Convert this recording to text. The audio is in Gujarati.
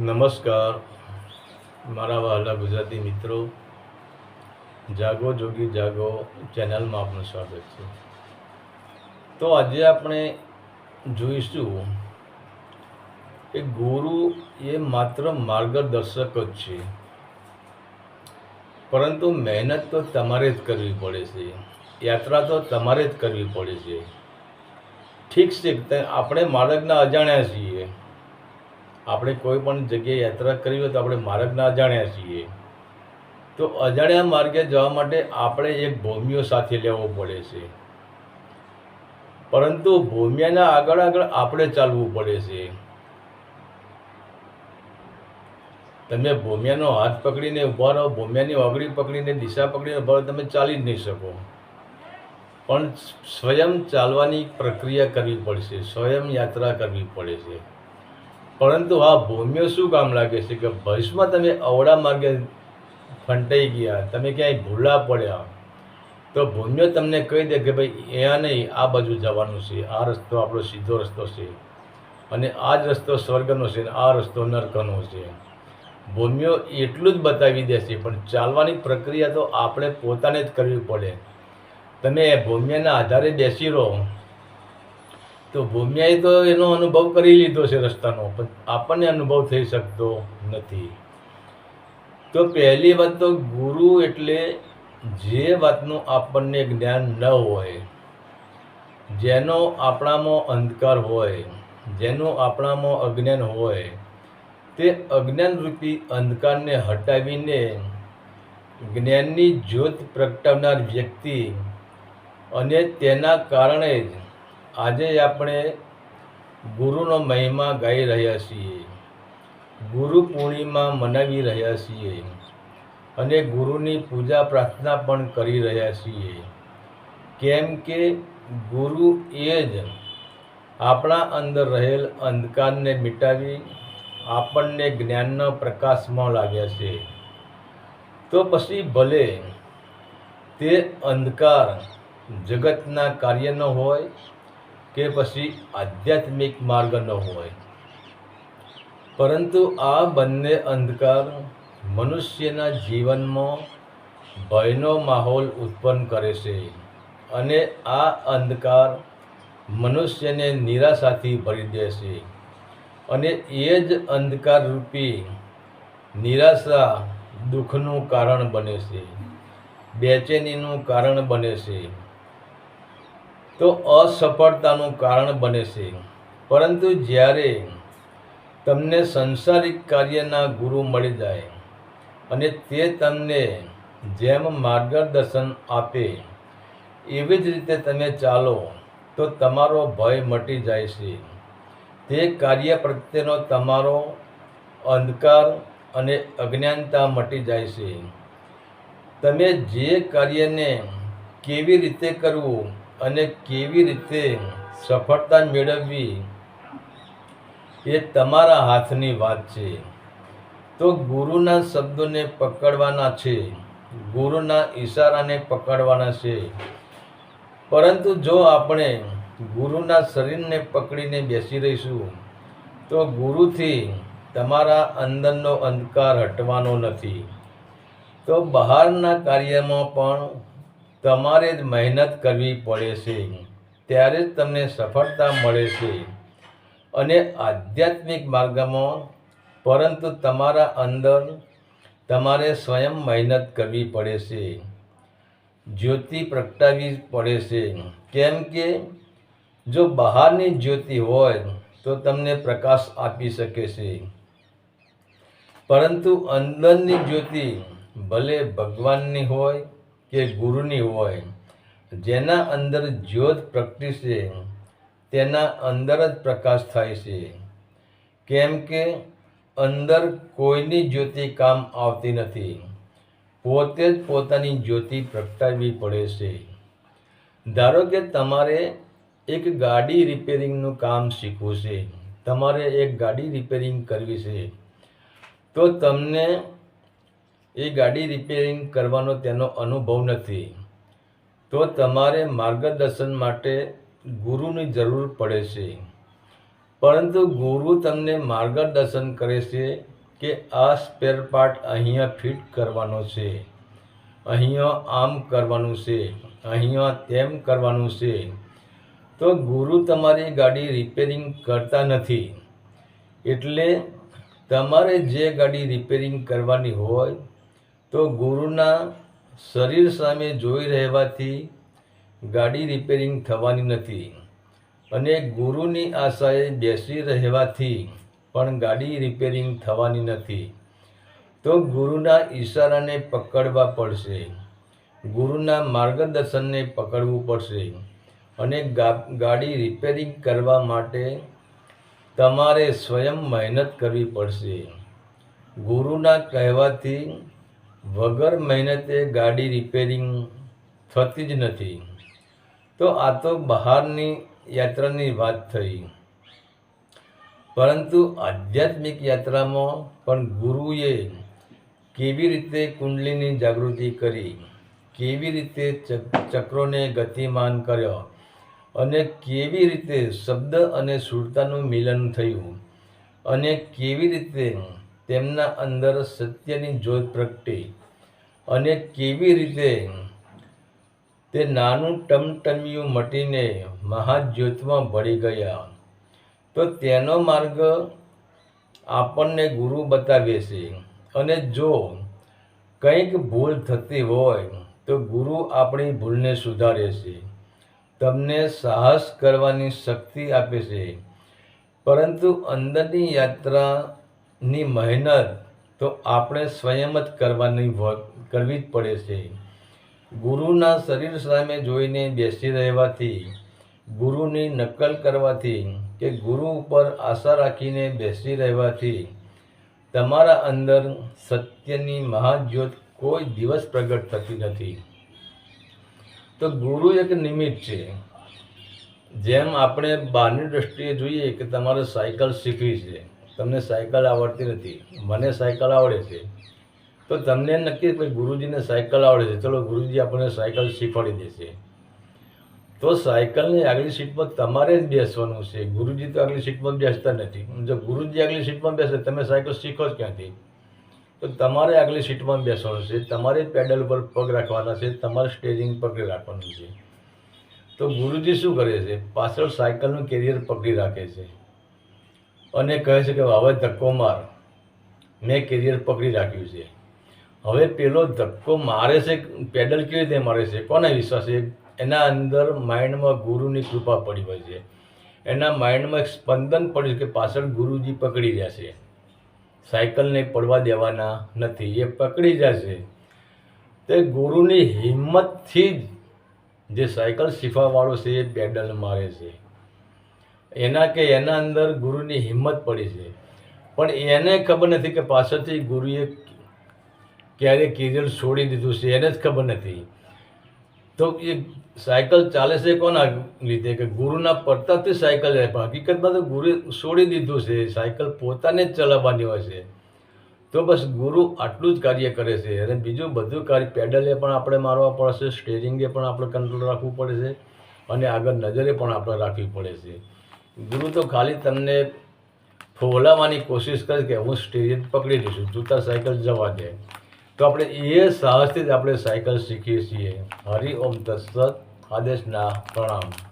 નમસ્કાર. મારા વહાલા ગુજરાતી મિત્રો, જાગો જોગી જાગો ચેનલમાં આપનું સ્વાગત છે. તો આજે આપણે જોઈશું કે ગુરુ એ માત્ર માર્ગદર્શક જ છે, પરંતુ મહેનત તો તમારે જ કરવી પડે છે, યાત્રા તો તમારે જ કરવી પડે છે. ઠીક છે આપણે માર્ગના અજાણ્યા છીએ. આપણે કોઈ પણ જગ્યાએ યાત્રા કરવી હોય તો આપણે માર્ગના અજાણ્યા છીએ. તો અજાણ્યા માર્ગે જવા માટે આપણે એક ભૂમિઓ સાથે લેવો પડે છે. પરંતુ ભૂમિયાના આગળ આગળ આપણે ચાલવું પડે છે. તમે ભૂમિયાનો હાથ પકડીને ઊભા રહો, ભૂમિયાની ઓગળી પકડીને, દિશા પકડીને રહો, તમે ચાલી જ નહીં શકો. પણ સ્વયં ચાલવાની પ્રક્રિયા કરવી પડશે, સ્વયં યાત્રા કરવી પડે છે. પરંતુ આ ભૂમિઓ શું કામ લાગે છે કે ભવિષ્યમાં તમે અવળા માર્ગે ફંટાઈ ગયા, તમે ક્યાંય ભૂલા પડ્યા? તો ભૂમિઓ તમને કહી દે કે ભાઈ, અહીંયા નહીં, આ બાજુ જવાનું છે, આ રસ્તો આપણો સીધો રસ્તો છે અને આ જ રસ્તો સ્વર્ગનો છે અને આ રસ્તો નર્કનો છે. ભૂમિઓ એટલું જ બતાવી દેશે પણ ચાલવાની પ્રક્રિયા તો આપણે પોતાને જ કરવી પડે. તમે ભૂમિયાના આધારે બેસી રહો. તો ભૂમિયાએ તો એનો અનુભવ કરી લીધો છે રસ્તાનો, પણ આપણને અનુભવ થઈ શકતો નથી. તો પહેલી વાત તો ગુરુ એટલે જે વાતનું આપણને જ્ઞાન ન હોય, જેનો આપણામાં અંધકાર હોય, જેનું આપણામાં અજ્ઞાન હોય, તે અજ્ઞાનરૂપી અંધકારને હટાવીને જ્ઞાનની જ્યોત પ્રગટાવનાર વ્યક્તિ અને તેના કારણે જ આજે આપણે ગુરુનો મહિમા ગાઈ રહ્યા છીએ. ગુરુ પૂર્ણિમા મનાવી રહ્યા છીએ અને ગુરુની પૂજા પ્રાર્થના પણ કરી રહ્યા છીએ. કેમ કે ગુરુ એ જ આપણા અંદર રહેલ અંધકારને મિટાવી આપણને જ્ઞાનનો પ્રકાશમાં લાગ્યા છે. તો પછી ભલે તે અંધકાર જગતના કાર્યનો હોય કે પછી આધ્યાત્મિક માર્ગ ન હોય. પરંતુ આ બંને અંધકાર મનુષ્યના જીવનમાં ભયનો માહોલ ઉત્પન્ન કરે છે અને આ અંધકાર મનુષ્યને નિરાશાથી ભરી દે છે. અને એ જ અંધકારરૂપી નિરાશા દુઃખનું કારણ બને છે, બેચેનીનું કારણ બને છે. તો અસફળતાનું કારણ બને છે. પરંતુ જ્યારે તમને સંસારિક કાર્યના ગુરુ મળી જાય અને તે તમને જેમ માર્ગદર્શન આપે એવી જ રીતે તમે ચાલો, તો તમારો ભય મટી જાય છે. તે કાર્ય પ્રત્યેનો તમારો અંધકાર અને અજ્ઞાનતા મટી જાય છે. તમે જે કાર્યને કેવી રીતે કરવું અને કેવી રીતે સફળતા મેળવવી એ તમારા હાથની વાત છે. તો ગુરુના શબ્દોને પકડવાના છે. ગુરુના ઈશારાને પકડવાના છે. પરંતુ જો આપણે ગુરુના શરીરને પકડીને બેસી રહીશું, તો ગુરુથી તમારા અંદરનો અંધકાર હટવાનો નથી. તો બહારના કાર્યમાં પણ તમારે જ મહેનત કરવી પડે છે. ત્યારે જ તમને સફળતા મળે છે. અને આધ્યાત્મિક માર્ગમાં, પરંતુ તમારા અંદર તમારે સ્વયં મહેનત કરવી પડે છે. જ્યોતિ પ્રગટાવી પડે છે. કેમ કે, જો બહારની જ્યોતિ હોય, તો તમને પ્રકાશ આપી શકે છે. પરંતુ અંદરની જ્યોતિ ભલે ભગવાનની હોય કે ગુરુની હોય, જેના અંદર જ્યોત પ્રગટશે તેના અંદર જ પ્રકાશ થાય છે. કેમ કે અંદર કોઈની જ્યોતિ કામ આવતી નથી, પોતે જ પોતાની જ્યોતિ પ્રગટાવવી પડે છે. ધારો કે તમારે એક ગાડી રિપેરિંગનું કામ શીખવું છે, તમારે એક ગાડી રિપેરિંગ કરવી છે, તો તમને એ ગાડી રિપેરિંગ કરવાનો તેનો અનુભવ નથી. તો તમારે માર્ગદર્શન માટે ગુરુની જરૂર પડે છે. પરંતુ ગુરુ તમને માર્ગદર્શન કરે છે કે આ સ્પેર પાર્ટ અહીંયા ફિટ કરવાનો છે. અહીંયા આમ કરવાનું છે, અહીંયા તેમ કરવાનું છે. તો ગુરુ તમારી ગાડી રિપેરિંગ કરતા નથી. એટલે તમારે જે ગાડી રિપેરિંગ કરવાની હોય તો ગુરુના શરીર સામે જોઈ રહેવાથી ગાડી રિપેરિંગ થવાની નથી. અને ગુરુની આશાએ બેસી રહેવાથી પણ ગાડી રિપેરિંગ થવાની નથી. તો ગુરુના ઈશારાને પકડવા પડશે. ગુરુના માર્ગદર્શનને પકડવું પડશે. અને ગાડી રિપેરિંગ કરવા માટે તમારે સ્વયં મહેનત કરવી પડશે. ગુરુના કહેવાથી વગર મહેનતે ગાડી રિપેરિંગ થતી જ નથી. તો આ તો બહારની યાત્રાની વાત થઈ. પરંતુ આધ્યાત્મિક યાત્રામાં પણ ગુરુએ કેવી રીતે કુંડલીની જાગૃતિ કરી, કેવી રીતે ચક- ચક્રોને ગતિમાન કર્યો અને કેવી રીતે શબ્દ અને સુરતાનું મિલન થયું અને કેવી રીતે તેમના અંદર સત્યની જ્યોત પ્રગટી અને કેવી રીતે તે નાનું ટમટમિયું મટીને મહાજ્યોતમાં ભળી ગયા. તો તેનો માર્ગ આપણને ગુરુ બતાવે છે. અને જો કંઈક ભૂલ થતી હોય, તો ગુરુ આપણી ભૂલને સુધારે છે. તમને સાહસ કરવાની શક્તિ આપે છે. પરંતુ અંદરની યાત્રાની મહેનત તો આપણે સ્વયં જ કરવાની કરવી જ પડે છે. ગુરુના શરીર સામે જોઈને બેસી રહેવાથી, ગુરુની નકલ કરવાથી કે ગુરુ ઉપર આશા રાખીને બેસી રહેવાથી તમારા અંદર સત્યની મહાજ્યોત કોઈ દિવસ પ્રગટ થતી નથી. તો ગુરુ એક નિમિત્ત છે. જેમ આપણે બહારની દ્રષ્ટિએ જોઈએ કે તમારે સાયકલ શીખવી છે. તમને સાયકલ આવડતી નથી. મને સાયકલ આવડે છે. તો તમને નક્કી ભાઈ ગુરુજીને સાયકલ આવડે છે. ચલો ગુરુજી આપણને સાયકલ શીખવાડી દેશે. તો સાયકલની આગલી સીટમાં તમારે જ બેસવાનું છે. ગુરુજી તો આગલી સીટમાં બેસતા નથી. જો ગુરુજી આગલી સીટમાં બેસે, તમે સાયકલ શીખો જ ક્યાંથી? તો તમારે આગલી સીટમાં બેસવાનું છે. તમારે પેડલ પર પગ રાખવાના છે. તમારે સ્ટેરિંગ પકડી રાખવાનું છે. તો ગુરુજી શું કરે છે? પાછળ સાયકલનું કેરિયર પકડી રાખે છે. અને કહે છે કે બાબા ધક્કો માર. મેં કેરિયર પકડી રાખ્યું છે. હવે પેલો ધક્કો મારે છે પેડલ કેવી રીતે મારે છે? કોને વિશ્વાસ એના અંદર માઇન્ડમાં ગુરુની કૃપા પડી હોય છે. એના માઇન્ડમાં એક સ્પંદન પડ્યું કે પાછળ ગુરુજી પકડી રહ્યા છે. સાયકલને પડવા દેવાના નથી, એ પકડી જશે તે ગુરુની હિંમતથી જ જે સાયકલ શીખવાવાળો છે, એ પેડલ મારે છે. એના કે એના અંદર ગુરુની હિંમત પડી છે. પણ એને ખબર નથી કે પાછળથી ગુરુએ ક્યારે કેરિયર છોડી દીધું છે, એને જ ખબર નથી. તો એ સાયકલ ચાલે છે કોના લીધે? કે ગુરુના પડતાથી સાયકલ જાય. પણ હકીકતમાં તો ગુરુએ છોડી દીધું છે, સાયકલ પોતાને જ ચલાવવાની હોય છે. તો બસ ગુરુ આટલું જ કાર્ય કરે છે. અને બીજું બધું કાર્ય, પેડલે પણ આપણે મારવા પડશે, સ્ટેરિંગે પણ આપણે કંટ્રોલ રાખવું પડે છે. અને આગળ નજરે પણ આપણે રાખવી પડે છે. ગુરુ તો ખાલી તમને ફોલાવવાની કોશિશ કરે કે હું સ્ટેજ પકડી લઈશું, જૂતા સાયકલ જવા દે. તો આપણે એ સાહસથી જ આપણે સાયકલ શીખીએ છીએ. હરિ ઓમ તત્સત આદેશના પ્રણામ.